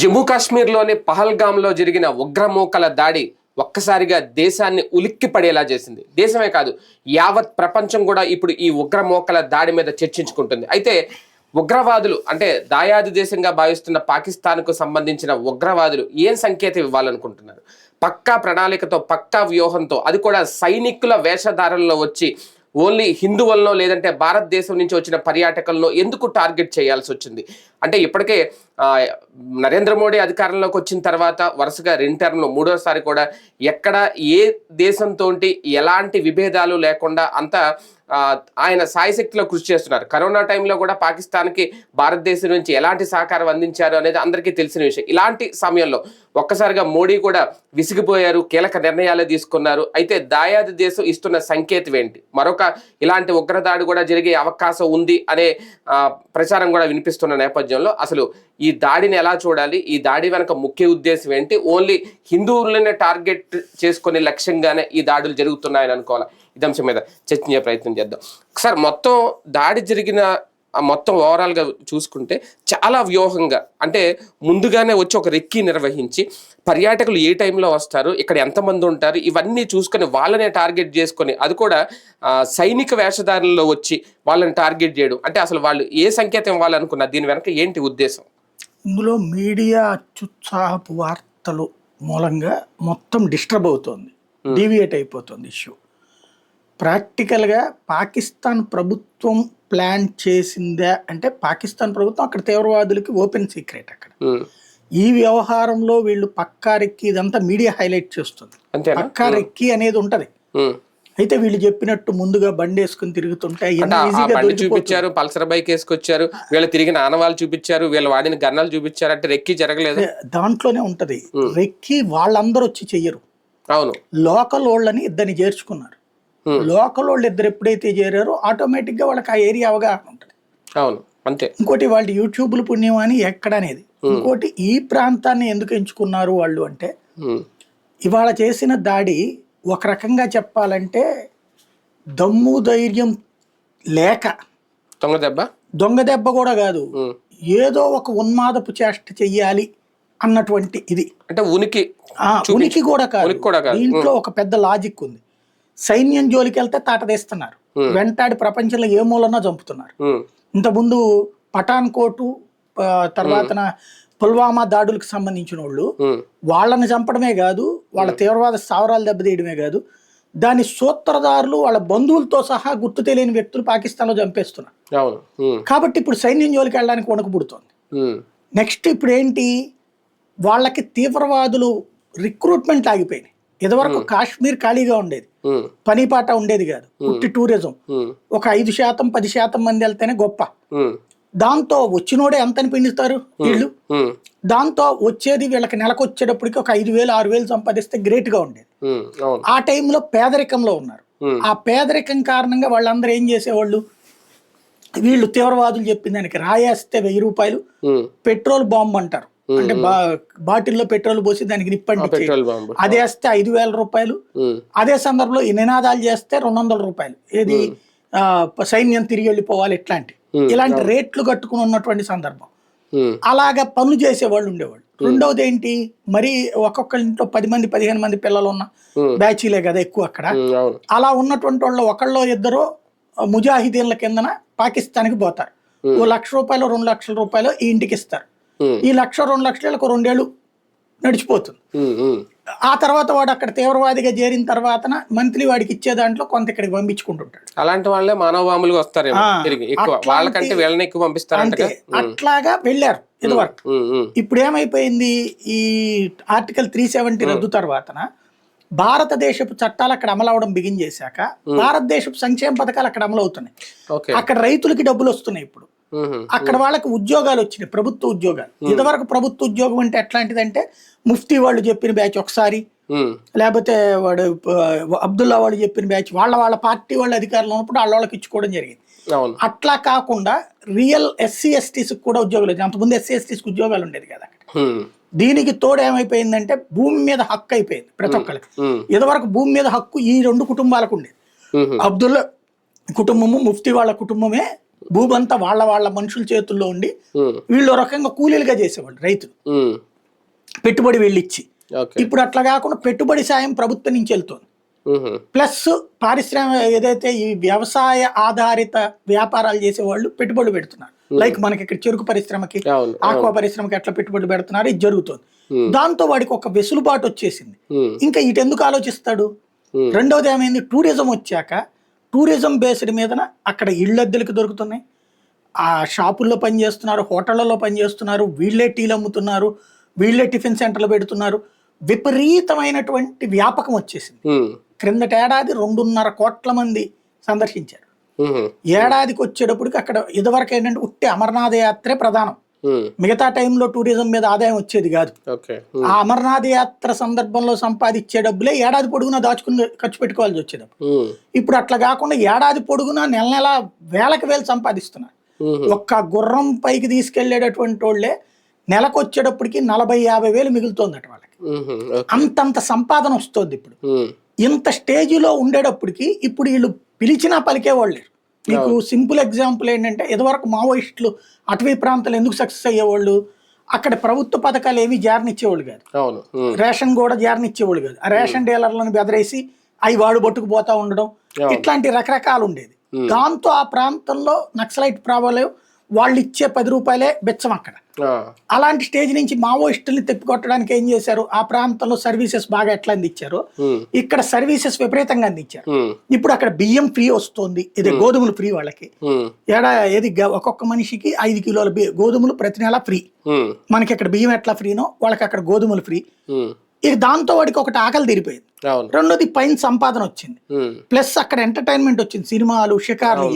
జమ్మూ కాశ్మీర్లోని పహల్గామ్లో జరిగిన ఉగ్రమూకల దాడి ఒక్కసారిగా దేశాన్ని ఉలిక్కి పడేలా చేసింది. దేశమే కాదు యావత్ ప్రపంచం కూడా ఇప్పుడు ఈ ఉగ్రమూకల దాడి మీద చర్చించుకుంటుంది. అయితే ఉగ్రవాదులు అంటే దాయాది దేశంగా భావిస్తున్న పాకిస్తాన్కు సంబంధించిన ఉగ్రవాదులు ఏం సంకేతం ఇవ్వాలనుకుంటున్నారు? పక్కా ప్రణాళికతో పక్కా వ్యూహంతో అది కూడా సైనికుల వేషధారణలో వచ్చి ఓన్లీ హిందువుల్లో లేదంటే భారతదేశం నుంచి వచ్చిన పర్యాటకుల్లో ఎందుకు టార్గెట్ చేయాల్సి వచ్చింది? అంటే ఇప్పటికే నరేంద్ర మోడీ అధికారంలోకి వచ్చిన తర్వాత వరుసగా రెండు టర్మ్లు మూడోసారి కూడా ఎక్కడ ఏ దేశంతో ఎలాంటి విభేదాలు లేకుండా అంతా ఆయన సాయశక్తిలో కృషి చేస్తున్నారు. కరోనా టైంలో కూడా పాకిస్తాన్కి భారతదేశం నుంచి ఎలాంటి సహకారం అందించారు అనేది అందరికీ తెలిసిన విషయం. ఇలాంటి సమయంలో ఒక్కసారిగా మోడీ కూడా విసిగిపోయారు కీలక నిర్ణయాలు తీసుకున్నారు. అయితే దాయాది దేశం ఇస్తున్న సంకేతం ఏంటి? మరొక ఇలాంటి ఉగ్రదాడి కూడా జరిగే అవకాశం ఉంది అనే ప్రచారం కూడా వినిపిస్తున్న నేపథ్యంలో అసలు ఈ దాడిని ఎలా చూడాలి? ఈ దాడి వెనక ముఖ్య ఉద్దేశం ఏంటి? ఓన్లీ హిందువులనే టార్గెట్ చేసుకునే లక్ష్యంగానే ఈ దాడులు జరుగుతున్నాయని అనుకోవాలి? ఇది అంశం మీద చర్చించే ప్రయత్నం చేద్దాం. సార్ మొత్తం దాడి జరిగిన మొత్తం ఓవరాల్గా చూసుకుంటే చాలా వ్యూహంగా అంటే ముందుగానే వచ్చి ఒక రెక్కి నిర్వహించి పర్యాటకులు ఏ టైంలో వస్తారు ఇక్కడ ఎంతమంది ఉంటారు ఇవన్నీ చూసుకొని వాళ్ళనే టార్గెట్ చేసుకొని అది కూడా సైనిక వేషధారణలో వచ్చి వాళ్ళని టార్గెట్ చేయడం. అంటే అసలు వాళ్ళు ఏ సంకేతం ఇవ్వాలనుకున్నారు? దీని వెనక ఏంటి ఉద్దేశం? ఇందులో మీడియా అత్యుత్సాహపు వార్తలు మూలంగా మొత్తం డిస్టర్బ్ అవుతోంది. డీవియేట్ అయిపోతుంది ఇష్యూ. ప్రాక్టికల్గా పాకిస్తాన్ ప్రభుత్వం ప్లాన్ చేసిందా అంటే పాకిస్తాన్ ప్రభుత్వం అక్కడ తీవ్రవాదులకి ఓపెన్ సీక్రెట్ అక్కడ. ఈ వ్యవహారంలో వీళ్ళు పక్కారెక్కి ఇదంతా మీడియా హైలైట్ చేస్తుంది. పక్కారెక్కి అనేది ఉంటది. అయితే వీళ్ళు చెప్పినట్టు ముందుగా బండి వేసుకుని తిరుగుతుంటే బండి. చూపించారు పల్సర్ బైక్ వేసుకొచ్చారు వీళ్ళు తిరిగిన ఆనవాళ్ళు చూపించారు వీళ్ళు వాడిన గన్నాలు చూపించారు అంటే రెక్కి జరగలేదు? దాంట్లోనే ఉంటది. రెక్కి వాళ్ళందరూ వచ్చి చెయ్యరు. అవును. లోకల్ వాళ్ళని ఇద్దరిని చేర్చుకున్నారు. లోకల్ వాళ్ళు ఇద్దరు ఎప్పుడైతే చేరారో ఆటోమేటిక్గా వాళ్ళకి ఆ ఏరియా అవగాహన ఉంటుంది. అవును అంతే. ఇంకోటి వాళ్ళ యూట్యూబ్లు పుణ్యం అని ఎక్కడ అనేది ఇంకోటి ఈ ప్రాంతాన్ని ఎందుకు ఎంచుకున్నారు వాళ్ళు అంటే ఇవాళ చేసిన దాడి ఒక రకంగా చెప్పాలంటే దమ్ము ధైర్యం లేక దొంగ దెబ్బ? దొంగ దెబ్బ కూడా కాదు. ఏదో ఒక ఉన్మాదపు చేష్ట చెయ్యాలి అన్నటువంటి ఇది. అంటే ఉనికి ఆ, ఉనికి కూడా కాదు. ఉనికి కూడా కాదు. దీంట్లో ఒక పెద్ద లాజిక్ ఉంది. సైన్యం జోలికి వెళ్తే తాటదేస్తున్నారు వెంటాడి ప్రపంచంలో ఏ మూలన్నా చంపుతున్నారు. ఇంతకుముందు పఠాన్ కోటు ఆ, తర్వాతన పుల్వామా దాడులకు సంబంధించిన వాళ్ళు వాళ్ళని చంపడమే కాదు వాళ్ళ తీవ్రవాద స్థావరాలు దెబ్బతీయడమే కాదు దాని సూత్రధారులు వాళ్ళ బంధువులతో సహా గుర్తు తెలియని వ్యక్తులు పాకిస్తాన్లో చంపేస్తున్నారు. అవును. ఉమ్, కాబట్టి ఇప్పుడు సైన్యం జోలికి వెళ్ళడానికి వణుకు పుడుతోంది నెక్స్ట్ ఇప్పుడు ఏంటి వాళ్ళకి తీవ్రవాదులు రిక్రూట్మెంట్ ఆగిపోయినాయి. ఇదివరకు కాశ్మీర్ ఖాళీగా ఉండేది. ఉమ్, పనిపాట ఉండేది కాదు. పుట్టి టూరిజం. ఒక ఐదు శాతం పది శాతం మంది వెళ్తేనే గొప్ప. దాంతో వచ్చినోడే ఎంతని పిండిస్తారు? వీళ్ళు. దాంతో వచ్చేది వీళ్ళకి నెలకు వచ్చేటప్పటికి ఒక ఐదు వేలు ఆరు వేలు సంపాదిస్తే great గా ఉండేది. ఆ టైంలో పేదరికంలో ఉన్నారు. ఆ పేదరికం కారణంగా వాళ్ళందరూ ఏం చేసేవాళ్ళు? వీళ్ళు తీవ్రవాదులు చెప్పిన దానికి రాయేస్తే వెయ్యి రూపాయలు పెట్రోల్ బాంబ్ అంటారు. అంటే బా బాటిల్లో పెట్రోల్ పోసి దానికి నిప్పండి అది వేస్తే ఐదు వేల రూపాయలు. అదే సందర్భంలో ఈ నినాదాలు చేస్తే రెండు వందల రూపాయలు. ఏది? ఆ, సైన్యం తిరిగి వెళ్ళిపోవాలి ఇట్లాంటి. ఇలాంటి రేట్లు కట్టుకుని ఉన్నటువంటి సందర్భం. అలాగా పనులు చేసేవాళ్ళు ఉండేవాళ్ళు. రెండవది ఏంటి? మరి ఒక్కొక్కరి ఇంట్లో పది మంది పదిహేను మంది పిల్లలు ఉన్న. బ్యాచీలే కదా ఎక్కువ అక్కడ. అలా ఉన్నటువంటి వాళ్ళు ఒకళ్ళో ఇద్దరు ముజాహిదీన్ల కిందన పాకిస్తాన్కి పోతారు. ఓ లక్ష రూపాయలు రెండు లక్షల రూపాయలు ఈ ఇంటికి ఇస్తారు. ఈ లక్ష రెండు లక్షలకు రెండేళ్ళు నడిచిపోతుంది. ఆ తర్వాత వాడు అక్కడ తీవ్రవాదిగా చేరిన తర్వాత మంత్లీ వాడికి ఇచ్చే దాంట్లో కొంత ఇక్కడికి పంపించుకుంటుంటాడు. అలాంటి వాళ్ళే మానవవాములుగా ఎక్కువ అట్లాంటి- వాళ్ళకంటే వీళ్ళని ఎక్కువ పంపిస్తారంట అంతే. అట్లాగా వెళ్ళారు ఇదివరకు. ఇప్పుడు ఏమైపోయింది? ఈ ఆర్టికల్ త్రీ సెవెంటీ రద్దు తర్వాతన భారతదేశపు చట్టాలు అక్కడ అమలు అవడం బిగిన్ చేశాక భారతదేశపు సంక్షేమ పథకాలు అక్కడ అమలు అవుతున్నాయి అక్కడ రైతులకి డబ్బులు వస్తున్నాయి ఇప్పుడు. అక్కడ వాళ్ళకి ఉద్యోగాలు వచ్చినాయి ప్రభుత్వ ఉద్యోగాలు. ఇదివరకు ప్రభుత్వ ఉద్యోగం అంటే ఎట్లాంటిదంటే ముఫ్తీ వాళ్ళు చెప్పిన బ్యాచ్ ఒకసారి లేకపోతే వాడు అబ్దుల్లా వాళ్ళు చెప్పిన బ్యాచ్ వాళ్ళ వాళ్ళ పార్టీ వాళ్ళ అధికారంలో ఉన్నప్పుడు వాళ్ళ వాళ్ళకి ఇచ్చుకోవడం జరిగింది. అట్లా కాకుండా రియల్ ఎస్సీ ఎస్టీస్కి కూడా ఉద్యోగాలు వచ్చాయి అంతకుముందు ఎస్సీ ఎస్టీస్కి ఉద్యోగాలు ఉండేది కదా అక్కడ. దీనికి తోడు ఏమైపోయిందంటే భూమి మీద హక్కు అయిపోయింది ప్రతి ఒక్కరికి ఇదివరకు భూమి మీద హక్కు ఈ రెండు కుటుంబాలకు ఉండేది. అబ్దుల్లా కుటుంబము ముఫ్తీ వాళ్ళ కుటుంబమే భూమంతా వాళ్ళ వాళ్ళ మనుషుల చేతుల్లో ఉండి వీళ్ళు రకంగా కూలీలుగా చేసేవాళ్ళు రైతులు. పెట్టుబడి వీళ్ళిచ్చి. ఇప్పుడు అట్లా కాకుండా పెట్టుబడి సాయం ప్రభుత్వం నుంచి వెళ్తుంది. ప్లస్ పారిశ్రామిక ఏదైతే ఈ వ్యవసాయ ఆధారిత వ్యాపారాలు చేసేవాళ్ళు పెట్టుబడులు పెడుతున్నారు. లైక్ మనకి ఇక్కడ చెరుకు పరిశ్రమకి ఆక్వా పరిశ్రమకి ఎట్లా పెట్టుబడులు పెడుతున్నారు? ఇది జరుగుతుంది. దాంతో వాడికి ఒక వెసులుబాటు వచ్చేసింది. ఇంకా ఇటు ఎందుకు ఆలోచిస్తాడు. రెండవది ఏమైంది? టూరిజం వచ్చాక టూరిజం బేస్డ్ మీదన అక్కడ ఇళ్ళద్దెలకు దొరుకుతున్నాయి. ఆ షాపుల్లో పనిచేస్తున్నారు హోటళ్ళలో పనిచేస్తున్నారు వీళ్ళే టీలు అమ్ముతున్నారు వీళ్ళే టిఫిన్ సెంటర్లు పెడుతున్నారు. విపరీతమైనటువంటి వ్యాపకం వచ్చేసింది. ఉమ్, క్రిందట ఏడాది రెండున్నర కోట్ల మంది సందర్శించారు. ఏడాదికి వచ్చేటప్పటికి అక్కడ ఇదివరకు ఏంటంటే ఉట్టి అమర్నాథ యాత్రే ప్రధానం. మిగతా టైంలో టూరిజం మీద ఆదాయం వచ్చేది కాదు. ఆ అమర్నాథ్ యాత్ర సందర్భంలో సంపాదించే డబ్బులే ఏడాది పొడుగునా దాచుకుని ఖర్చు పెట్టుకోవాల్సి వచ్చేది ఇప్పుడు అట్లా కాకుండా ఏడాది పొడుగునా నెల నెల వేలకు వేలు సంపాదిస్తున్నారు. ఒక్క గుర్రం పైకి తీసుకెళ్ళేటటువంటి వాళ్ళే నెలకు వచ్చేటప్పటికి నలభై యాభై వేలు మిగులుతోందట వాళ్ళకి. అంతంత సంపాదన వస్తుంది ఇప్పుడు. ఇంత స్టేజిలో ఉండేటప్పటికి ఇప్పుడు వీళ్ళు పిలిచినా పలికేవాళ్ళు లేరు. మీకు సింపుల్ ఎగ్జాంపుల్ ఏంటంటే ఇదివరకు మావోయిస్టులు అటవీ ప్రాంతాలు ఎందుకు సక్సెస్ అయ్యేవాళ్ళు? అక్కడ ప్రభుత్వ పథకాలు ఏవి జారనిచ్చేవాళ్ళు కాదు. రేషన్ కూడా జారనిచ్చేవాళ్ళు కాదు. ఆ రేషన్ డీలర్లను బెదరేసి అవి వాడు పట్టుకుపోతా ఉండడం ఇట్లాంటి రకరకాలు ఉండేది దాంతో ఆ ప్రాంతంలో నక్సలైట్ ప్రాబల్యం వాళ్ళు ఇచ్చే పది రూపాయలే బెచ్చం అక్కడ. అలాంటి స్టేజ్ నుంచి మావోయిస్టుల్ని తిప్పికొట్టడానికి ఏం చేశారు? ఆ ప్రాంతంలో సర్వీసెస్ బాగా ఎట్లా అందించారు? ఇక్కడ సర్వీసెస్ విపరీతంగా అందించారు. ఇప్పుడు అక్కడ బియ్యం ఫ్రీ వస్తుంది. ఇది గోధుమలు ఫ్రీ వాళ్ళకి. ఏడా ఏది ఒక్కొక్క మనిషికి ఐదు కిలోల గోధుమలు ప్రతి నెల ఫ్రీ. మనకి ఇక్కడ బియ్యం ఎట్లా ఫ్రీనో వాళ్ళకి అక్కడ గోధుమలు ఫ్రీ. ఇక దాంతో వాడికి ఒకటి ఆకలి తీరిపోయింది. రెండోది పైన సంపాదన వచ్చింది. ప్లస్ అక్కడ ఎంటర్టైన్మెంట్ వచ్చింది. సినిమాలు షికార్లు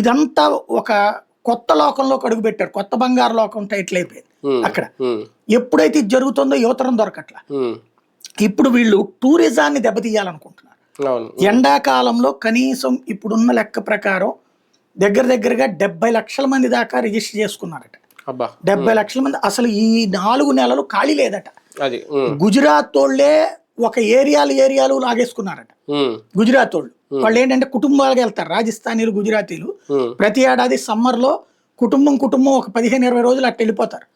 ఇదంతా ఒక కొత్త లోకంలో అడుగు పెట్టారు. కొత్త బంగారు లోకం టైటిల్ అయిపోయింది. అక్కడ. ఎప్పుడైతే ఇది జరుగుతుందో యువతరం దొరకట్ల. ఇప్పుడు వీళ్ళు టూరిజాన్ని దెబ్బతీయాలనుకుంటున్నారు. ఎండాకాలంలో కనీసం ఇప్పుడున్న లెక్క ప్రకారం దగ్గర దగ్గరగా డెబ్బై లక్షల మంది దాకా రిజిస్టర్ చేసుకున్నారట. డెబ్బై లక్షల మంది అసలు ఈ నాలుగు నెలలు ఖాళీ లేదట. గుజరాత్ వాళ్ళే ఒక ఏరియాలు ఏరియాలు లాగేసుకున్నారట. గుజరాత్ వాళ్ళు వాళ్ళు ఏంటంటే కుటుంబాలకు వెళ్తారు. రాజస్థానీలు గుజరాతీలు. ప్రతి ఏడాది సమ్మర్లో కుటుంబం కుటుంబం ఒక పదిహేను ఇరవై రోజులు అట్ట వెళ్ళిపోతారు.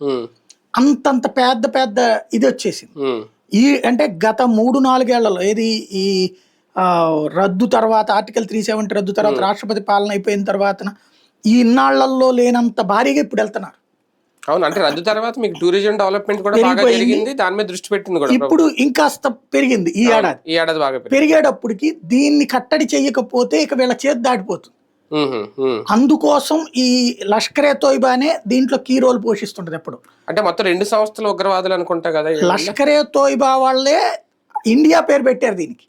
అంతంత పెద్ద పెద్ద ఇది వచ్చేసింది. ఈ అంటే గత మూడు నాలుగేళ్ళలో ఏది ఈ రద్దు తర్వాత ఆర్టికల్ త్రీ సెవెంటీ రద్దు తర్వాత రాష్ట్రపతి పాలన అయిపోయిన తర్వాత ఈ ఇన్నాళ్ళలో లేనంత భారీగా ఇప్పుడు వెళ్తున్నారు. అవును అంటే రద్దు తర్వాత మీకు టూరిజం డెవలప్మెంట్ కూడా బాగా. జరిగింది. దాని మీద దృష్టి పెట్టింది కూడా ఇప్పుడు ఇంకాస్త పెరిగింది ఈ ఏడాది. ఈ ఏడాది బాగా పెరిగింది. పెరిగేటప్పటికి దీన్ని కట్టడి చేయకపోతే ఇక వీళ్ళ చేతి దాటిపోతుంది. అందుకోసం ఈ లష్కరే తోయిబానే దీంట్లో కీ రోల్ పోషిస్తుంటది ఎప్పుడు. అంటే మొత్తం రెండు సంస్థలు ఉగ్రవాదులు అనుకుంటా కదా లష్కరే తోయిబా వాళ్ళే ఇండియా పేరు పెట్టారు దీనికి.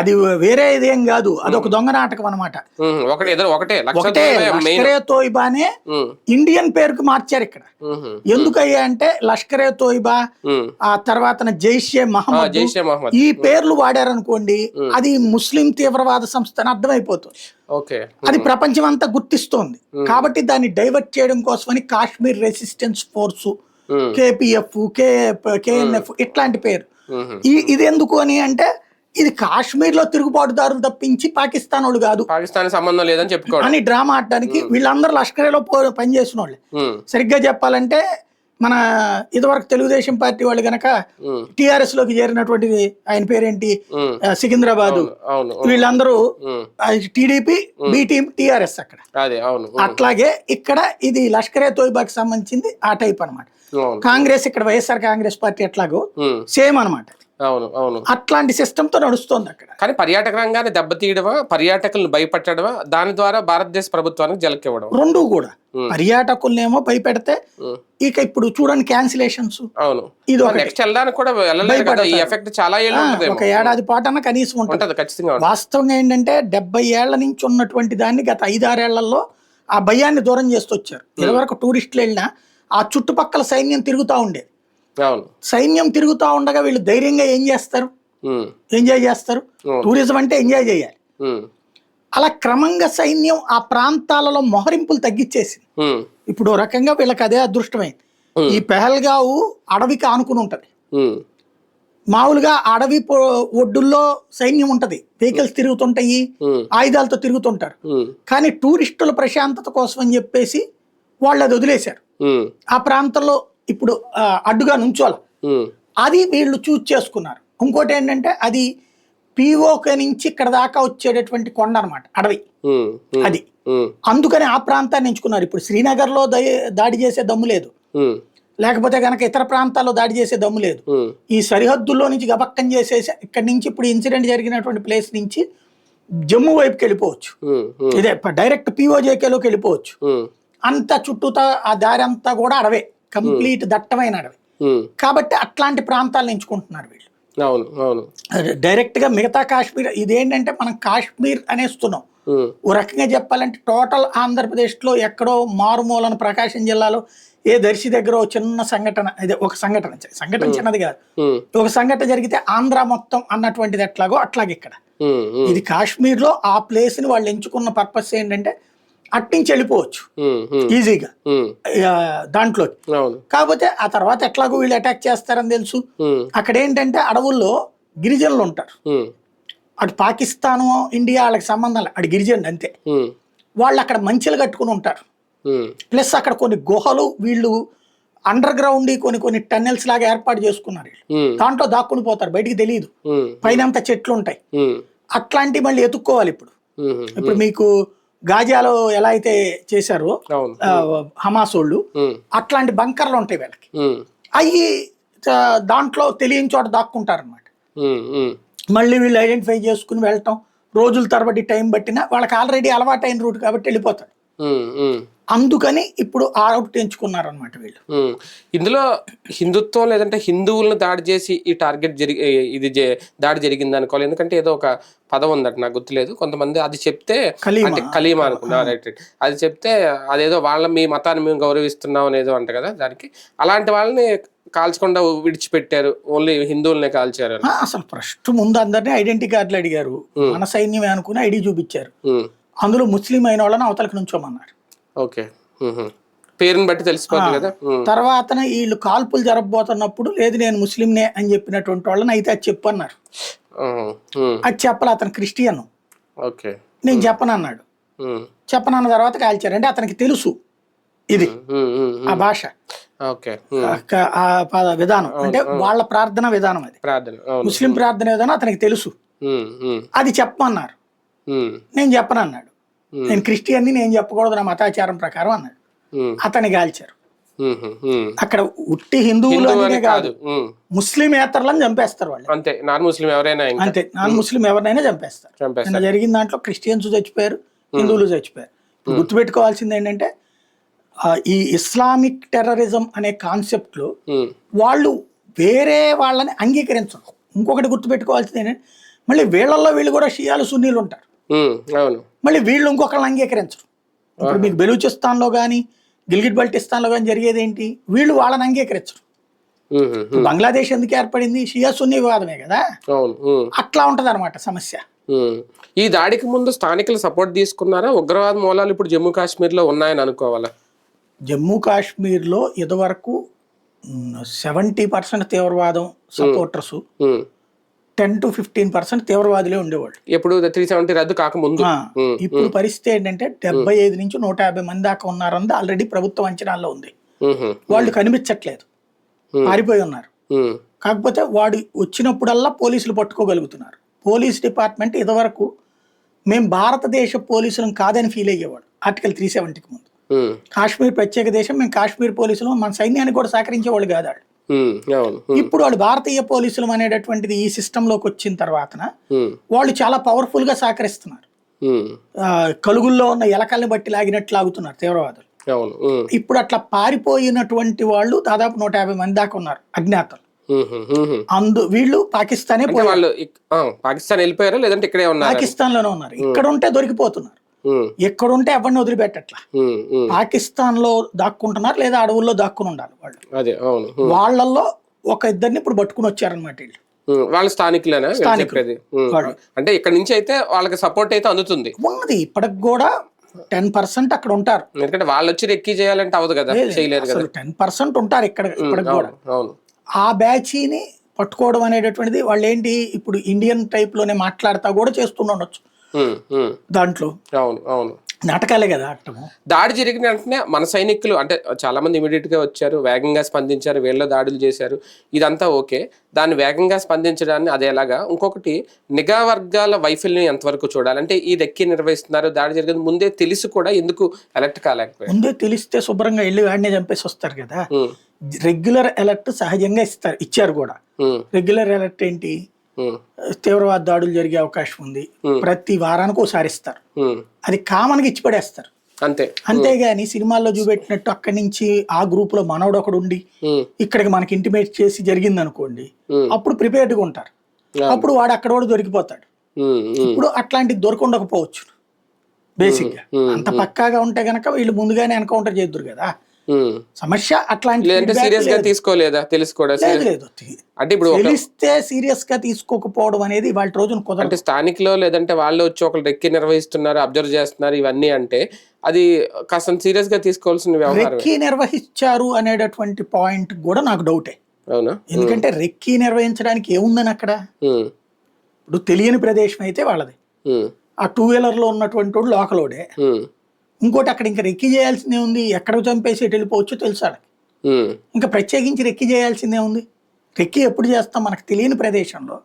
అది వేరే ఇదేం కాదు. అదొక దొంగ నాటకం అనమాట ఒకటి లష్కరే తోయిబానే ఇండియన్ పేరుకు మార్చారు ఇక్కడ. ఎందుకయ్యా అంటే లష్కరే తోయిబా ఆ తర్వాత జైషే మహమ్మద్. ఈ పేర్లు వాడారనుకోండి అది ముస్లిం తీవ్రవాద సంస్థ అని అర్థమైపోతుంది అది ప్రపంచం అంతా గుర్తిస్తోంది. కాబట్టి దాన్ని డైవర్ట్ చేయడం కోసమని Kashmir resistance force KPF KNF ఇట్లాంటి పేరు. ఇది ఎందుకు అని అంటే ఇది కాశ్మీర్లో తిరుగుబాటుదారులు తప్పించి పాకిస్తాన్ వాళ్ళు కాదు. పాకిస్తాన్ సంబంధం లేదని చెప్పుకోవడం. అని డ్రామా ఆడడానికి వీళ్ళందరూ లష్కరేలో పనిచేసిన వాళ్ళే సరిగ్గా చెప్పాలంటే మన ఇదివరకు తెలుగుదేశం పార్టీ వాళ్ళు గనక టిఆర్ఎస్లోకి చేరినటువంటి ఆయన పేరేంటి? సికింద్రాబాదు. వీళ్ళందరూ టీడీపీ బీటీ టిఆర్ఎస్ అక్కడ. అట్లాగే ఇక్కడ ఇది లష్కరే తోయిబాకి సంబంధించింది ఆ టైప్ అన్నమాట. అవును. కాంగ్రెస్ ఇక్కడ వైఎస్ఆర్ కాంగ్రెస్ పార్టీ ఎట్లాగో సేమ్ అన్నమాట. అవును అవును. అట్లాంటి సిస్టమ్తో నడుస్తోంది అక్కడ. కానీ పర్యాటక రంగాన్ని దెబ్బతీయడమా పర్యాటకులను భయపెట్టడమా దాని ద్వారా భారతదేశ ప్రభుత్వానికి జలకివ్వడం రెండు కూడా. పర్యాటకులనేమో భయపెడితే ఇక ఇప్పుడు చూడండి క్యాన్సిలేషన్స్ అవును. ఇది ఒకటి. నెక్స్ట్ వెళ్ళడానికి కూడా వెళ్ళలేదు ఈ ఎఫెక్ట్ చాలా ఏళ్ళు ఒక ఏడాది పాటు అన్న కనీసం ఉంటుంది. ఖచ్చితంగా. వాస్తవంగా ఏంటంటే డెబ్బై ఏళ్ళ నుంచి ఉన్నటువంటి దాన్ని గత ఐదారేళ్ళలో ఆ భయాన్ని దూరం చేస్తూ వచ్చారు. ఇదివరకు టూరిస్టులు వెళ్ళినా ఆ చుట్టుపక్కల సైన్యం తిరుగుతూ ఉండేది. సైన్యం తిరుగుతూ ఉండగా వీళ్ళు ధైర్యంగా ఏం చేస్తారు? ఎంజాయ్ చేస్తారు? టూరిజం అంటే ఎంజాయ్ చేయాలి. అలా క్రమంగా సైన్యం ఆ ప్రాంతాలలో మొహరింపులు తగ్గించేసింది. ఇప్పుడు రకంగా వీళ్ళకి అదే అదృష్టమైంది. ఈ పెహల్గావు అడవికి ఆనుకుని ఉంటది. మామూలుగా అడవి ఒడ్డుల్లో సైన్యం ఉంటది. వెహికల్స్ తిరుగుతుంటాయి ఆయుధాలతో తిరుగుతుంటారు. కానీ టూరిస్టుల ప్రశాంతత కోసం అని చెప్పేసి వాళ్ళు అది వదిలేశారు. ఆ ప్రాంతంలో ఇప్పుడు అడ్డుగా నుంచోాలి అది వీళ్ళు చూజ్ చేసుకున్నారు. ఇంకోటి ఏంటంటే అది పీఓకే నుంచి ఇక్కడ దాకా వచ్చేటటువంటి కొండ అనమాట అడవి. అది. అందుకని ఆ ప్రాంతాన్ని ఎంచుకున్నారు. ఇప్పుడు శ్రీనగర్లో దయ- దాడి చేసే దమ్ము లేదు. లేకపోతే కనుక ఇతర ప్రాంతాల్లో దాడి చేసే దమ్ము లేదు. ఈ సరిహద్దుల్లో నుంచి గబక్కం చేసేసి ఇక్కడి నుంచి ఇప్పుడు ఇన్సిడెంట్ జరిగినటువంటి ప్లేస్ నుంచి జమ్మూ వైపుకి వెళ్ళిపోవచ్చు. ఇదే డైరెక్ట్ పిఓజేకేలోకి వెళ్ళిపోవచ్చు. అంత చుట్టూతా ఆ దారి అంతా కూడా అడవే. కంప్లీట్ దట్టమైన అడవి కాబట్టి అట్లాంటి ప్రాంతాలను ఎంచుకుంటున్నారు వీళ్ళు. అవును అవును. డైరెక్ట్గా మిగతా కాశ్మీర్ ఇదేంటంటే మనం కాశ్మీర్ అనేస్తున్నాం. ఓ రకంగా చెప్పాలంటే టోటల్ ఆంధ్రప్రదేశ్లో ఎక్కడో మారుమూలన ప్రకాశం జిల్లాలో ఏ దర్శి దగ్గర ఓ చిన్న సంఘటన ఇదే ఒక సంఘటన సంఘటన చిన్నది కాదు. ఒక సంఘటన జరిగితే ఆంధ్ర మొత్తం అన్నటువంటిది ఎట్లాగో అట్లాగే ఇక్కడ. ఇది కాశ్మీర్లో ఆ ప్లేస్ని వాళ్ళు ఎంచుకున్న పర్పస్ ఏంటంటే అట్నుంచి వెళ్ళిపోవచ్చు. ఈజీగా. అవును. కాకపోతే ఆ తర్వాత ఎట్లాగో వీళ్ళు అటాక్ చేస్తారని తెలుసు. అక్కడ ఏంటంటే అడవుల్లో గిరిజనులు ఉంటారు. అటు పాకిస్తాను ఇండియా వాళ్ళకి సంబంధం అటు గిరిజనులు అంతే. వాళ్ళు అక్కడ మంచెలు కట్టుకుని ఉంటారు. ప్లస్ అక్కడ కొన్ని గుహలు వీళ్ళు అండర్ గ్రౌండ్ కొన్ని కొన్ని టన్నెల్స్ లాగా ఏర్పాటు చేసుకున్నారు వీళ్ళు. దాంట్లో దాక్కుని పోతారు. బయటికి తెలియదు. పైన చెట్లు ఉంటాయి. అట్లాంటివి మళ్ళీ ఎత్తుక్కోవాలి ఇప్పుడు. ఇప్పుడు మీకు గాజాలో ఎలా అయితే చేశారో హమాస్ వాళ్ళు అట్లాంటి బంకర్లు ఉంటాయి వీళ్ళకి. అవి దాంట్లో తెలియని చోట దాక్కుంటారనమాట మళ్ళీ వీళ్ళు ఐడెంటిఫై చేసుకుని వెళ్ళటం రోజుల తరబడి టైం పట్టినా వాళ్ళకి ఆల్రెడీ అలవాటైన రూట్ కాబట్టి వెళ్ళిపోతారు. అందుకని ఇప్పుడు ఆ రూట్ ఎంచుకున్నారనమాట వీళ్ళు. ఇందులో హిందుత్వం లేదంటే హిందువులను దాడి చేసి ఈ టార్గెట్ జరిగి ఇది దాడి జరిగింది అనుకోవాలి. ఎందుకంటే ఏదో ఒక పదం ఉందట నాకు గుర్తులేదు. కొంతమంది అది చెప్తే. అంటే కలీమా అనుకున్నా రైట్ రైట్ అది చెప్తే అదేదో వాళ్ళ మీ మతాన్ని మేము గౌరవిస్తున్నాం అనేదో అంట కదా దానికి. అలాంటి వాళ్ళని కాల్చకుండా విడిచిపెట్టారు. ఓన్లీ హిందువులనే కాల్చారు అసలు ఫస్ట్ ముందు అందరినీ ఐడెంటిటీ కార్డులు అడిగారు. మన సైన్యమే అనుకుని ఐడి చూపించారు. అందులో ముస్లిం అయిన వాళ్ళని అవతలకు నుంచోమన్నారు ఓకే. పేరుని బట్టి తెలిసిపోతుంది కదా. తర్వాత వీళ్ళు కాల్పులు జరగబోతున్నప్పుడు లేదు నేను ముస్లింనే అని చెప్పినటువంటి వాళ్ళని అయితే అది చెప్పు అన్నారు ఉహు. ఉమ్. అది చెప్పాలి అతను క్రిస్టియన్ ఓకే నేను చెప్పనన్నాడు. చెప్పనన్న తర్వాత కాల్చారు అంటే అతనికి తెలుసు ఇది. ఆ. భాష విధానం అంటే వాళ్ళ ప్రార్థన విధానం అది ముస్లిం ప్రార్థన విధానం అతనికి తెలుసు. అది చెప్పమన్నారు. నేను చెప్పనన్నాడు. నేను క్రిస్టియన్ని నేను చెప్పకూడదు నా మతాచారం ప్రకారం అన్నాడు. ఉమ్. అతన్ని ఉహు. ఉమ్. అక్కడ ఉట్టి హిందువులు హిందువు అనే కాదు. ముస్లిం ఏతరులను చంపేస్తారు వాళ్ళు. అంతే నాన్ ముస్లిం ఎవరైనా అంతే నాన్ ముస్లిం ఎవరినైనా చంపేస్తారు. నిన్న జరిగిన దాంట్లో క్రిస్టియన్స్ చచ్చిపోయారు హిందువులు చచ్చిపోయారు. గుర్తుపెట్టుకోవాల్సింది ఏంటంటే ఈ ఇస్లామిక్ టెర్రరిజం అనే కాన్సెప్ట్లో ఉమ్. వాళ్ళు వేరే వాళ్ళని అంగీకరించరు. ఇంకొకటి గుర్తుపెట్టుకోవాల్సింది ఏంటంటే మళ్ళీ వీళ్ళల్లో వీళ్ళు కూడా షియాలు సున్నీలు ఉంటారు. అవును. మళ్ళీ వీళ్ళు ఇంకొకళ్ళని అంగీకరించరు. ఇప్పుడు మీకు బెలూచిస్తాన్లో కానీ గిల్గిట్ బల్టిస్తాన్లో కానీ జరిగేది ఏంటి వీళ్ళు వాళ్ళని అంగీకరించరు. బంగ్లాదేశ్ ఎందుకు ఏర్పడింది? షియా సున్నీ వివాదమే కదా. అట్లా ఉంటది అనమాట సమస్య. ఈ దాడికి ముందు స్థానికులు సపోర్ట్ తీసుకున్నారా? ఉగ్రవాద మూలాలు ఇప్పుడు జమ్మూ కాశ్మీర్లో ఉన్నాయని అనుకోవాలా? జమ్మూ కాశ్మీర్లో ఇదివరకు seventy percent తీవ్రవాదం supporters. Ten to fifteen percent తీవ్రవాదులే ఉండేవాళ్ళు. ఎప్పుడు త్రీ సెవెంటీ రద్దు కాకముందు. ఇప్పుడు పరిస్థితి ఏంటంటే డెబ్బై ఐదు నుంచి నూట యాభై మంది దాకా ఉన్నారన్నది ఆల్రెడీ ప్రభుత్వం అంచనాల్లో ఉంది. వాళ్ళు కనిపించట్లేదు. పారిపోయి ఉన్నారు. కాకపోతే వాడు వచ్చినప్పుడల్లా పోలీసులు పట్టుకోగలుగుతున్నారు. పోలీస్ డిపార్ట్మెంట్ ఇదివరకు మేము భారతదేశ పోలీసులం కాదని ఫీల్ అయ్యేవాడు ఆర్టికల్ త్రీ సెవెంటీకి ముందు. కాశ్మీర్ ప్రత్యేక దేశం మేము కాశ్మీర్ పోలీసులు మన సైన్యానికి కూడా సహకరించేవాళ్ళు కాదు ఇప్పుడు వాళ్ళు భారతీయ పోలీసులు అనేటటువంటిది ఈ సిస్టంలోకి వచ్చిన తర్వాతన. వాళ్ళు చాలా పవర్ఫుల్గా సహకరిస్తున్నారు కలుగుల్లో ఉన్న ఎలకల్ని బట్టి లాగినట్లు లాగుతున్నారు తీవ్రవాదులు. ఇప్పుడు అట్లా పారిపోయినటువంటి వాళ్ళు దాదాపు నూట యాభై మంది దాకా ఉన్నారు అజ్ఞాతలు. అందు వీళ్ళు పాకిస్తానే వాళ్ళు పాకిస్తాన్ వెళ్ళిపోయారా లేదంటే ఇక్కడే ఉన్నారు? పాకిస్తాన్లోనే ఉన్నారు. ఇక్కడ ఉంటే దొరికిపోతున్నారు. ఎక్కడుంటే ఎవరిని వదిలిపెట్టట్లా? పాకిస్తాన్లో దాక్కుంటున్నారు లేదా అడవుల్లో దాక్కుని ఉండాలి వాళ్ళు. వాళ్ళల్లో ఒక ఇద్దరిని ఇప్పుడు పట్టుకుని వచ్చారనమాట వీళ్ళు. వాళ్ళ స్థానికులేనా. అంటే ఇక్కడ నుంచి అయితే వాళ్ళకి సపోర్ట్ అయితే అందుతుంది. ఉన్నది. ఇప్పటికి కూడా టెన్ పర్సెంట్ అక్కడ ఉంటారు. ఎందుకంటే వాళ్ళు వచ్చి రెక్కి చేయాలంటే అవదు కదా? చేయలేరు కదా? టెన్ పర్సెంట్ ఉంటారు ఇక్కడ ఇప్పటికి కూడా. ఆ బ్యాచీని పట్టుకోవడం అనేటటువంటిది వాళ్ళు ఏంటి ఇప్పుడు ఇండియన్ టైప్లోనే మాట్లాడతా కూడా చేస్తుండొచ్చు. దాంట్లో. అవును అవును. నాటకాలే కదా ఆడటము. దాడి జరిగిన వెంటనే మన సైనికులు అంటే చాలా మంది ఇమీడియట్గా వచ్చారు వేగంగా స్పందించారు వీళ్ళ దాడులు చేశారు. ఇదంతా ఓకే. దాన్ని వేగంగా స్పందించడాన్ని అది ఎలాగా? ఇంకొకటి నిఘా వర్గాల వైఫల్యం ఎంతవరకు చూడాలి? అంటే ఈ దక్కి నిర్వహిస్తున్నారు దాడి జరిగింది. ముందే తెలిసి కూడా ఎందుకు అలర్ట్ కాలేకపోయారు? ముందే తెలిస్తే శుభ్రంగా వెళ్ళి వాడినే చంపేసి వస్తారు కదా. రెగ్యులర్ అలర్ట్ సహజంగా ఇస్తారు ఇచ్చారు కూడా. రెగ్యులర్ అలర్ట్ ఏంటి? తీవ్రవాద దాడులు జరిగే అవకాశం ఉంది. ప్రతి వారానికి ఒకసారి ఇస్తారు. అది కామన్గా ఇచ్చి పడేస్తారు అంతే. అంతేగాని సినిమాల్లో చూపెట్టినట్టు అక్కడి నుంచి ఆ గ్రూప్లో మనోడు ఒకడు ఉండి ఇక్కడికి మనకి ఇంటిమేట్ చేసి జరిగింది అనుకోండి అప్పుడు ప్రిపేర్డ్గా ఉంటారు. అప్పుడు వాడు అక్కడ కూడా దొరికిపోతాడు. ఇప్పుడు అట్లాంటిది దొరకుండకపోవచ్చు బేసిక్గా. అంత పక్కాగా ఉంటే గనక వీళ్ళు ముందుగానే ఎన్కౌంటర్ చేద్దరు కదా. సమస్య అట్లాంటి feedback సీరియస్గా లేదు. తీసుకోలేదా? తెలిసి కూడా లేదు. లేదు అంటే ఇప్పుడు తెలిస్తే సీరియస్గా తీసుకోకపోవడం అనేది వాళ్ళ రోజున కుదరదు. అంటే స్థానికులో లేదంటే వాళ్ళు వచ్చి ఒకళ్ళు రెక్కి నిర్వహిస్తున్నారు అబ్జర్వ్ చేస్తున్నారు ఇవన్నీ అంటే అది కాస్త సీరియస్గా తీసుకోవాల్సిన వ్యవహారం రెక్కీ నిర్వహించారు అనేటటువంటి పాయింట్ కూడా నాకు డౌటే. అవునా? ఎందుకంటే రెక్కీ నిర్వహించడానికి ఏముందని అక్కడ? ఇప్పుడు తెలియని ప్రదేశం అయితే వాళ్ళది. ఆ టూ వీలర్లో ఉన్నటువంటి లోకలోడే ఇంకోటి అక్కడ ఇంకా రెక్కి చేయాల్సిందే ఉంది. ఎక్కడ చంపేసి ఎటు వెళ్ళిపోవచ్చో తెలుసు వాళ్ళకి ఉమ్, ఇంకా ప్రత్యేకించి రెక్కి చేయాల్సిందే ఉంది. రెక్కి ఎప్పుడు చేస్తాం మనకు తెలియని ప్రదేశంలో.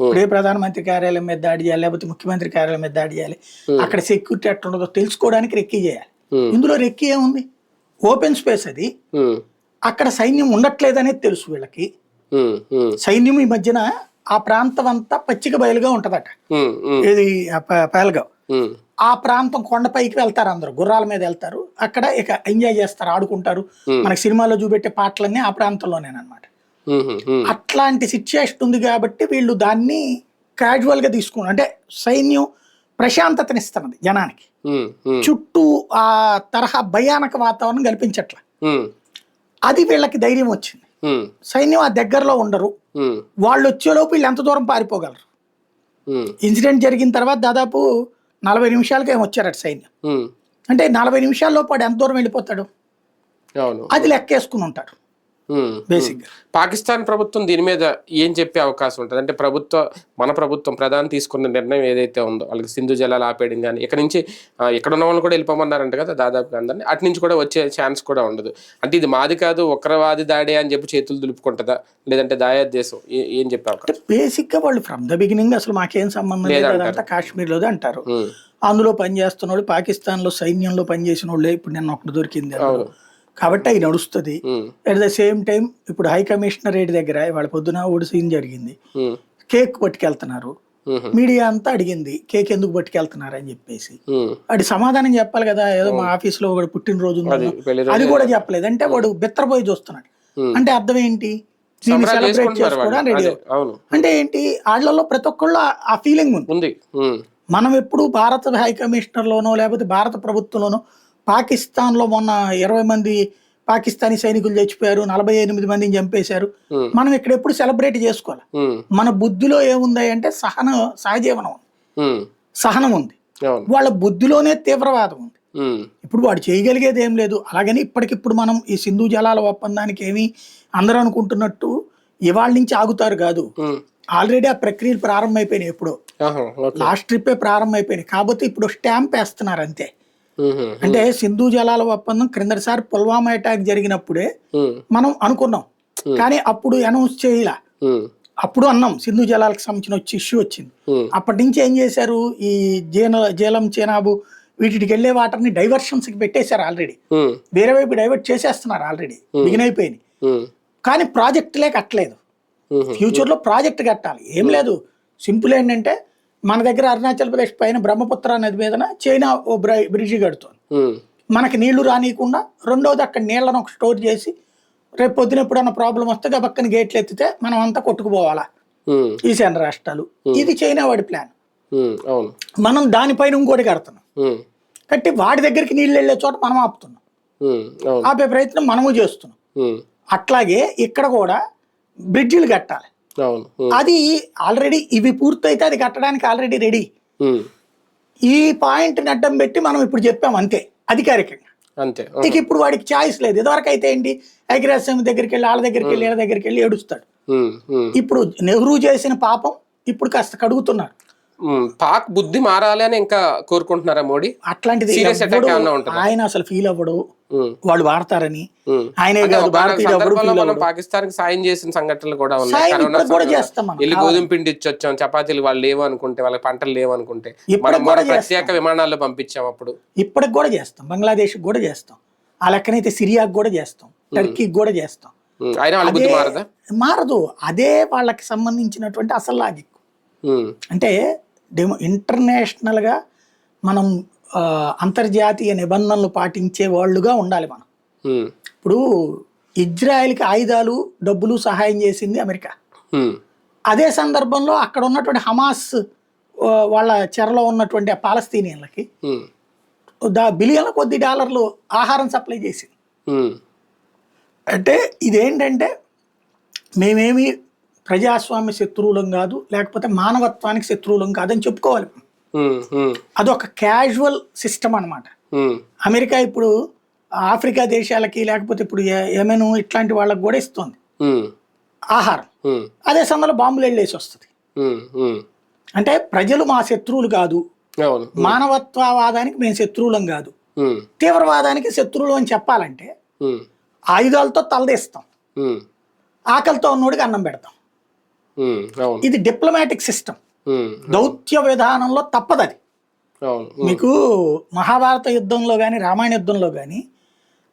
ఇప్పుడే ప్రధానమంత్రి కార్యాలయం మీద దాడి చేయాలి లేకపోతే ముఖ్యమంత్రి కార్యాలయం మీద దాడి చేయాలి. అక్కడ సెక్యూరిటీ ఎట్లా ఉండదో తెలుసుకోవడానికి రెక్కి చేయాలి. ఇందులో రెక్కి ఏముంది? ఓపెన్ స్పేస్ అది. అక్కడ సైన్యం ఉండట్లేదనేది తెలుసు వీళ్ళకి. సైన్యం ఈ మధ్యన ఆ ప్రాంతం అంతా పచ్చిక బయలుగా ఉంటదట. ఇది ఆ ప- పహల్గావ్. ఉమ్, ఆ ప్రాంతం కొండపైకి వెళ్తారు అందరూ గుర్రాల మీద వెళ్తారు. అక్కడ ఇక ఎంజాయ్ చేస్తారు ఆడుకుంటారు. మనకి సినిమాలో చూపెట్టే పాటలన్నీ ఆ ప్రాంతంలోనేనమాట ఉమ్, ఉమ్, అట్లాంటి సిచ్యుయేషన్ ఉంది కాబట్టి వీళ్ళు దాన్ని casual గా తీసుకున్నారు. అంటే సైన్యం ప్రశాంతతనిస్తున్నది జనానికి. చుట్టూ ఆ తరహా భయానక వాతావరణం కల్పించట్ల. అది వీళ్ళకి ధైర్యం వచ్చింది. సైన్యం ఆ దగ్గరలో ఉండరు. వాళ్ళు వచ్చేలోపు వీళ్ళు ఎంత దూరం పారిపోగలరు? ఇన్సిడెంట్ జరిగిన తర్వాత దాదాపు నలభై నిమిషాలకి ఏమో వచ్చారట సైన్యం అంటే నలభై నిమిషాల్లో పాటు ఎంత దూరం వెళ్ళిపోతాడు? అది లెక్కేసుకుని ఉంటాడు ఉమ్, బేసిక్గా. పాకిస్తాన్ ప్రభుత్వం దీని మీద ఏం చెప్పే అవకాశం ఉంటుంది? అంటే ప్రభుత్వ మన ప్రభుత్వం ప్రధాని తీసుకున్న నిర్ణయం ఏదైతే ఉందో వాళ్ళకి సింధు జలాలు ఆపేయడం కానీ ఇక్కడ నుంచి ఆ, ఇక్కడ ఉన్న వాళ్ళు కూడా వెళ్ళిపోమన్నారంట కదా దాదాపుగా అందరినీ. అటు నుంచి కూడా వచ్చే ఛాన్స్ కూడా ఉండదు. అంటే ఇది మాది కాదు ఉగ్రవాది దాడే అని చెప్పి చేతులు దులుపుకుంటుందా? లేదంటే దాయాదేశం ఏ- ఏం చెప్పే బేసిక్గా వాళ్ళు ఫ్రమ్ ద బిగినింగ్ అసలు మాకేం సంబంధం లేదు లేదంటారు. అదంతా కాశ్మీర్లోదే అంటారు. అందులో పనిచేస్తున్న వాళ్ళు పాకిస్తాన్లో సైన్యంలో పనిచేసిన వాళ్ళే ఇప్పుడు నిన్న ఒకటి దొరికింది కాబట్టి అవి నడుస్తుంది. అట్ ద సేమ్ టైం ఇప్పుడు హై కమిషనరేట్ దగ్గర వాళ్ళ పొద్దున ఓడి సీన్ జరిగింది. కేక్ పట్టుకెళ్తున్నారు. మీడియా అంతా అడిగింది కేక్ ఎందుకు పట్టుకెళ్తున్నారు? అని చెప్పేసి. వాడి సమాధానం చెప్పాలి కదా ఏదో మా ఆఫీస్లో ఒకటి పుట్టినరోజు ఉంది అది అది కూడా చెప్పలేదు. అంటే వాడు బెత్తరపోయి చూస్తున్నాడు. అంటే అర్థం ఏంటి? దీన్ని సెలబ్రేట్. చేసుకోవడం రెడీ అదే, అంటే ఏంటి? వాళ్ళలో ప్రతి ఒక్కళ్ళు ఆ- ఫీలింగ్ ఉంది. మనం ఎప్పుడు భారత హై కమిషనర్లోనో లేకపోతే భారత ప్రభుత్వంలోనో పాకిస్తాన్లో మొన్న ఇరవై మంది పాకిస్తానీ సైనికులు చచ్చిపోయారు నలభై ఎనిమిది మందిని చంపేశారు. మనం ఇక్కడ ఎప్పుడు సెలబ్రేట్ చేసుకోవాలి? మన బుద్ధిలో ఏముంది అంటే సహన సహజీవనం ఉంది. సహనం ఉంది. వాళ్ళ బుద్ధిలోనే తీవ్రవాదం ఉంది. ఇప్పుడు వాడు చేయగలిగేది ఏం లేదు. అలాగని ఇప్పటికిప్పుడు మనం ఈ సింధు జలాల ఒప్పందానికి ఏమి అందరూ అనుకుంటున్నట్టు ఇవాళ నుంచి ఆగుతారు కాదు. ఆల్రెడీ ఆ ప్రక్రియలు ప్రారంభమైపోయినాయి ఎప్పుడో. లాస్ట్ ట్రిప్పే ప్రారంభమైపోయినాయి. కాకపోతే ఇప్పుడు స్టాంప్ వేస్తున్నారు అంతే. అంటే సింధు జలాల ఒప్పందం క్రిందటిసారి పుల్వామా అటాక్ జరిగినప్పుడే మనం అనుకున్నాం. కానీ అప్పుడు అనౌన్స్ చేయలా. అప్పుడు అన్నాం సింధు జలాలకు సంబంధించిన వచ్చి ఇష్యూ వచ్చింది. అప్పటి నుంచి ఏం చేశారు? ఈ జేన జేలం చేనాబు వీటికి వెళ్ళే వాటర్ని డైవర్షన్స్కి పెట్టేశారు ఆల్రెడీ వేరే వైపు డైవర్ట్ చేసేస్తున్నారు ఆల్రెడీ బిగిన్ అయిపోయింది కానీ ప్రాజెక్టులే కట్టలేదు. ఫ్యూచర్లో ప్రాజెక్ట్ కట్టాలి. ఏం లేదు. సింపుల్ ఏంటంటే మన దగ్గర అరుణాచల్ ప్రదేశ్ పైన బ్రహ్మపుత్ర నది మీదన చైనా ఓ బ్రై- బ్రిడ్జి కడుతుంది. మనకి నీళ్ళు రానియకుండా రెండోది అక్కడ నీళ్ళను ఒక స్టోర్ చేసి రేపు పొద్దున ఎప్పుడన్నా ప్రాబ్లం వస్తే ఆ పక్కన గేట్లు ఎత్తితే మనం అంతా కొట్టుకుపోవాలా? ఈశాన్య రాష్ట్రాలు. ఇది చైనా వాడి ప్లాన్ మనం దానిపైన ఇంకోటి కడుతున్నాం. కట్టి వాడి దగ్గరికి నీళ్ళు వెళ్ళే చోట మనం ఆపుతున్నాం. ఆపే ప్రయత్నం మనము చేస్తున్నాం. అట్లాగే ఇక్కడ కూడా బ్రిడ్జిలు కట్టాలి. అది ఆల్రెడీ ఇవి పూర్తయితే అది కట్టడానికి ఆల్రెడీ రెడీ. ఈ పాయింట్ అడ్డం పెట్టి మనం ఇప్పుడు చెప్పాం అంతే అధికారికంగా. అంతే. ఇక ఇప్పుడు వాడికి ఛాయిస్ లేదు. ఇదివరకు అయితే ఏంటి ఐక్యరాజ్యం దగ్గరికి వెళ్ళి వాళ్ళ దగ్గరికి వెళ్ళి వీళ్ళ దగ్గరికి వెళ్ళి ఏడుస్తాడు ఇప్పుడు నెహ్రూ చేసిన పాపం ఇప్పుడు కాస్త కడుగుతున్నారు ఉమ్. పాక్ బుద్ధి మారాలి అని ఇంకా కోరుకుంటున్నారా మోడీ? అట్లాంటిది? ఆయన అసలు ఫీల్ అవ్వడు. వాళ్ళు వాడతారని. ఆయనే మనం పాకిస్తాన్కి సాయం చేసిన సంఘటనలు కూడా ఉన్నాయి. వెళ్ళి గోధుమ పిండి ఇచ్చొచ్చాం చపాతీలు వాళ్ళు లేవు అనుకుంటే వాళ్ళకి పంటలు లేవు అనుకుంటే ఇప్పటికి మనం ప్రత్యేక విమానాల్లో పంపించాం అప్పుడు. ఇప్పటికి కూడా చేస్తాం. బంగ్లాదేశ్కి కూడా చేస్తాం. ఆ లెక్కనైతే సిరియాకి కూడా చేస్తాం. టర్కీకి కూడా చేస్తాం. వాళ్ళ మారదా? మారదు. అదే వాళ్ళకి సంబంధించినటువంటి అసలు లాజిక్ అంటే డెమో ఇంటర్నేషనల్గా మనం అంతర్జాతీయ నిబంధనలు పాటించే వాళ్ళుగా ఉండాలి మనం. ఇప్పుడు ఇజ్రాయెల్కి ఆయుధాలు డబ్బులు సహాయం చేసింది అమెరికా. అదే సందర్భంలో అక్కడ ఉన్నటువంటి హమాస్ వాళ్ళ చెరలో ఉన్నటువంటి ఆ పాలస్తీనియన్లకి దా బిలియన్ల కొద్ది డాలర్లు ఆహారం సప్లై చేసింది. అంటే ఇదేంటంటే మేమేమి ప్రజాస్వామ్య శత్రువులం కాదు లేకపోతే మానవత్వానికి శత్రువులం కాదని చెప్పుకోవాలి. అదొక క్యాజువల్ సిస్టమ్ అన్నమాట. ఉమ్, అమెరికా ఇప్పుడు ఆఫ్రికా దేశాలకి లేకపోతే ఇప్పుడు యెమెన్ ఇట్లాంటి వాళ్ళకి కూడా ఇస్తుంది. ఆహారం. అదే సందర్భంలో బాంబులు వెళ్ళేసి వస్తుంది. అంటే ప్రజలు మా శత్రువులు కాదు. మానవత్వవాదానికి మేము శత్రువులం కాదు. తీవ్రవాదానికి శత్రువులు అని చెప్పాలంటే ఆయుధాలతో తలదేస్తాం. ఆకలితో ఉన్నోడికి అన్నం పెడతాం. ఇది డిప్లొమాటిక్ సిస్టమ్. దౌత్య విధానంలో తప్పదది. మీకు మహాభారత యుద్ధంలో కానీ రామాయణ యుద్ధంలో కానీ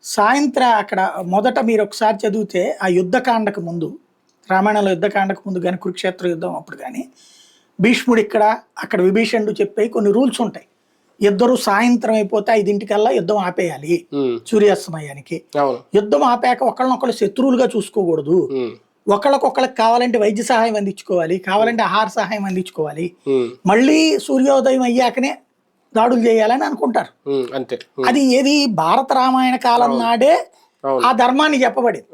సాయంత్రం అక్కడ మొదట మీరు ఒకసారి చదివితే ఆ యుద్ధకాండకు ముందు రామాయణంలో యుద్ధకాండకు ముందు కానీ కురుక్షేత్ర యుద్ధం అప్పుడు కానీ భీష్ముడు ఇక్కడ అక్కడ విభీషణుడు చెప్పే కొన్ని రూల్స్ ఉంటాయి. ఇద్దరు సాయంత్రం అయిపోతే ఐదింటికల్లా యుద్ధం ఆపేయాలి సూర్యాస్తమయానికి. యుద్ధం ఆపాక ఒకళ్ళనొకళ్ళు శత్రువులుగా చూసుకోకూడదు. ఒకళ్ళకొకళ్ళకి కావాలంటే వైద్య సహాయం అందించుకోవాలి కావాలంటే ఆహార సహాయం అందించుకోవాలి. మళ్ళీ సూర్యోదయం అయ్యాకనే దాడులు చేయాలని అనుకుంటారు. అంతే. అది ఏది? భారత రామాయణ కాలం నాడే ఆ ధర్మాన్ని చెప్పబడింది.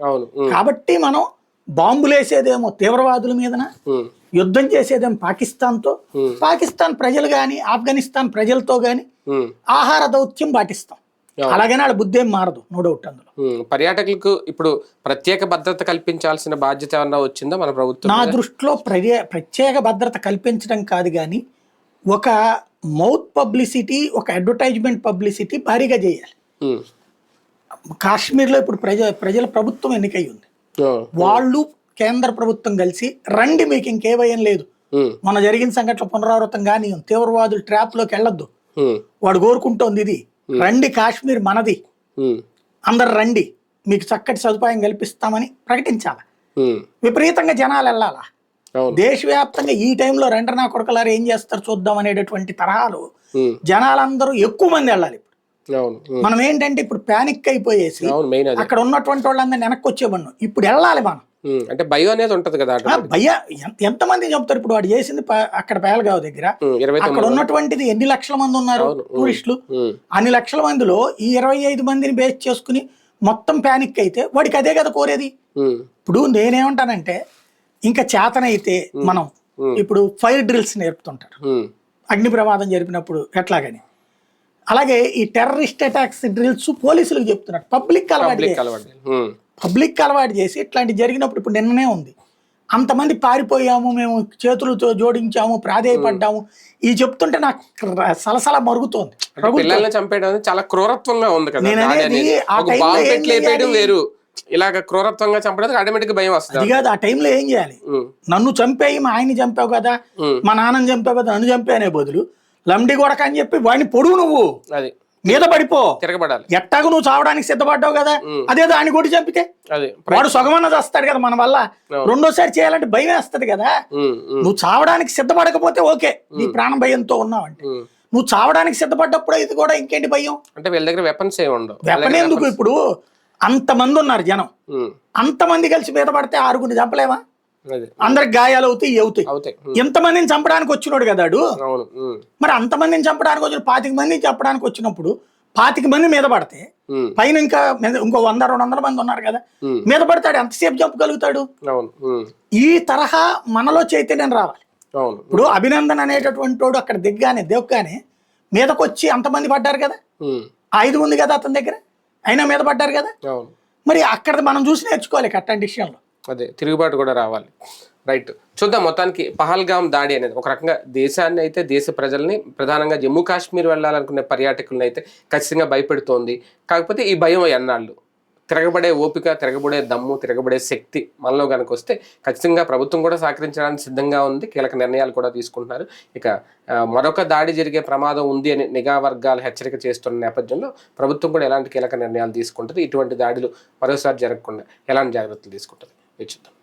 కాబట్టి మనం బాంబులేసేదేమో తీవ్రవాదుల మీదన యుద్ధం చేసేదేమో పాకిస్తాన్తో. పాకిస్తాన్ ప్రజలు కానీ ఆఫ్ఘనిస్తాన్ ప్రజలతో కానీ ఉమ్, ఆహార దౌత్యం పాటిస్తాం. అలాగనే వాళ్ళ బుద్ధి ఏం మారదు నో డౌట్ అందులో. పర్యాటకులకు ఇప్పుడు ప్రత్యేక భద్రత కల్పించాల్సిన బాధ్యత ఏమన్నా వచ్చిందా మన ప్రభుత్వం నా? దృష్టిలో ప్రత్యేక భద్రత కల్పించడం కాదు కానీ ఒక మౌత్ పబ్లిసిటీ ఒక అడ్వర్టైజ్మెంట్ పబ్లిసిటీ భారీగా చేయాలి. కాశ్మీర్లో ఇప్పుడు ప్రజ ప్రజల ప్రభుత్వం ఎన్నికై ఉంది వాళ్ళు కేంద్ర ప్రభుత్వం కలిసి రండి మీకు ఇంకే భయం లేదు మన జరిగిన సంఘటన పునరావృతం కానీ తీవ్రవాదులు ట్రాప్లోకి వెళ్ళొద్దు. వాడు కోరుకుంటోంది ఇది. రండి కాశ్మీర్ మనది. అందరు రండి. మీకు చక్కటి సదుపాయం కల్పిస్తామని ప్రకటించాలి. విపరీతంగా జనాలు వెళ్ళాలా? దేశవ్యాప్తంగా ఈ టైంలో రెండనా కొడకలారు ఏం చేస్తారు చూద్దాం అనేటటువంటి తరహాలు జనాలందరూ ఎక్కువ మంది వెళ్ళాలి మనం ఏంటంటే ఇప్పుడు ప్యానిక్ అయిపోయేసి అక్కడ ఉన్నటువంటి వాళ్ళందరినీ వెనక్కి వచ్చేవన్ను ఇప్పుడు వెళ్ళాలి మనం. అంటే భయం అనేది ఉంటది కదా ఎంత- ఎంతమంది చెప్తారు? ఇప్పుడు వాడు చేసింది అక్కడ పేలగావ్ దగ్గర. అక్కడ ఉన్నటువంటిది ఎన్ని లక్షల మంది ఉన్నారు. టూరిస్టులు. అన్ని లక్షల మందిలో ఈ ఇరవై ఐదు మందిని బేస్ చేసుకుని మొత్తం ప్యానిక్ అయితే వాడికి అదే కదా కోరేది. ఇప్పుడు నేనేమంటానంటే ఇంకా చేతనైతే మనం ఇప్పుడు ఫైర్ డ్రిల్స్ నేర్పుతుంటారు. అగ్ని ప్రమాదం జరిపినప్పుడు ఎట్లాగని. అలాగే ఈ టెర్రరిస్ట్ అటాక్స్ డ్రిల్స్ పోలీసులకు చెప్తున్నారు. పబ్లిక్ అలవాటు పబ్లిక్ అలవాటు చేసి ఇట్లాంటి జరిగినప్పుడు ఇప్పుడు నిన్ననే ఉంది. అంతమంది పారిపోయాము మేము చేతులతో జోడించాము ప్రాధేయపడ్డాము. ఈ చెప్తుంటే నాకు సలసల మరుగుతోంది. పిల్లల్ని చంపేయడం చాలా క్రూరత్వంగా ఉంది కదా. నేను? వేరు. ఇలాగ క్రూరత్వంగా చంపడానికి ఆటోమేటిక్ భయం అది వస్తుంది కాదు ఆ టైంలో ఏం చేయాలి? నన్ను చంపేయి మా ఆయన్ని చంపావు కదా మా నాన్నని చంపావు కదా నన్ను చంపే అనే బదులు లండి కొడక అని చెప్పి వాడిని పొడుగు నువ్వు. అది. మీద పడిపో. తిరగబడాలి. ఎట్టాగు నువ్వు చావడానికి సిద్ధపడ్డావు కదా. అదే దాన్ని కొట్టి చంపితే? వాడు సగమన్న చేస్తాడు కదా మన వల్ల. రెండోసారి చేయాలంటే భయం వేస్తది కదా? నువ్వు చావడానికి సిద్ధపడకపోతే ఓకే నీ ప్రాణ భయంతో ఉన్నావంటే. నువ్వు చావడానికి సిద్ధపడ్డప్పుడు ఇది కూడా ఇంకేంటి భయం? అంటే వీళ్ళ దగ్గర వెపన్స్ ఏమి ఉండవు. వెపన్ ఎందుకు ఇప్పుడు? అంతమంది ఉన్నారు జనం. అంతమంది కలిసి మీద పడితే ఆరుగురిని చంపలేమా? అది అందరికి గాయాలు అవుతాయి అవుతాయి. ఎంతమందిని చంపడానికి వచ్చినోడు కదాడు ఉమ్, మరి అంతమందిని చంపడానికి వచ్చిన పాతిక మందిని చంపడానికి వచ్చినప్పుడు పాతిక మంది మీద పడితే పైన ఇంకా ఇంకో వంద రెండు వందల మంది ఉన్నారు కదా. మీద పడతాడు ఎంతసేపు చంపగలుగుతాడు? ఈ తరహా మనలో చైతన్యం రావాలి. ఇప్పుడు అభినందన్ అనేటటువంటి వాడు అక్కడ దిగ్గానే దిగ్గానే మీదకొచ్చి అంతమంది పడ్డారు కదా? ఆయుధం ఉంది కదా అతని దగ్గర? అయినా మీద పడ్డారు కదా? మరి అక్కడ మనం చూసి నేర్చుకోవాలి అట్లాంటి విషయంలో అదే తిరుగుబాటు కూడా రావాలి. రైట్ చూద్దాం మొత్తానికి పహల్గామ్ దాడి అనేది ఒక రకంగా దేశాన్ని అయితే దేశ ప్రజల్ని ప్రధానంగా జమ్మూ కాశ్మీర్ వెళ్ళాలనుకునే పర్యాటకులను అయితే ఖచ్చితంగా భయపెడుతోంది. కాకపోతే ఈ భయం ఎన్నాళ్ళు? తిరగబడే ఓపిక తిరగబడే దమ్ము తిరగబడే శక్తి మనలో కనుక వస్తే ఖచ్చితంగా ప్రభుత్వం కూడా సహకరించడానికి సిద్ధంగా ఉంది. కీలక నిర్ణయాలు కూడా తీసుకుంటున్నారు. ఇక మరొక దాడి జరిగే ప్రమాదం ఉంది అని నిఘా వర్గాలు హెచ్చరిక చేస్తున్న నేపథ్యంలో ప్రభుత్వం కూడా ఎలాంటి కీలక నిర్ణయాలు తీసుకుంటుంది? ఇటువంటి దాడులు మరోసారి జరగకుండా ఎలాంటి జాగ్రత్తలు తీసుకుంటుంది? వేచి చూద్దాం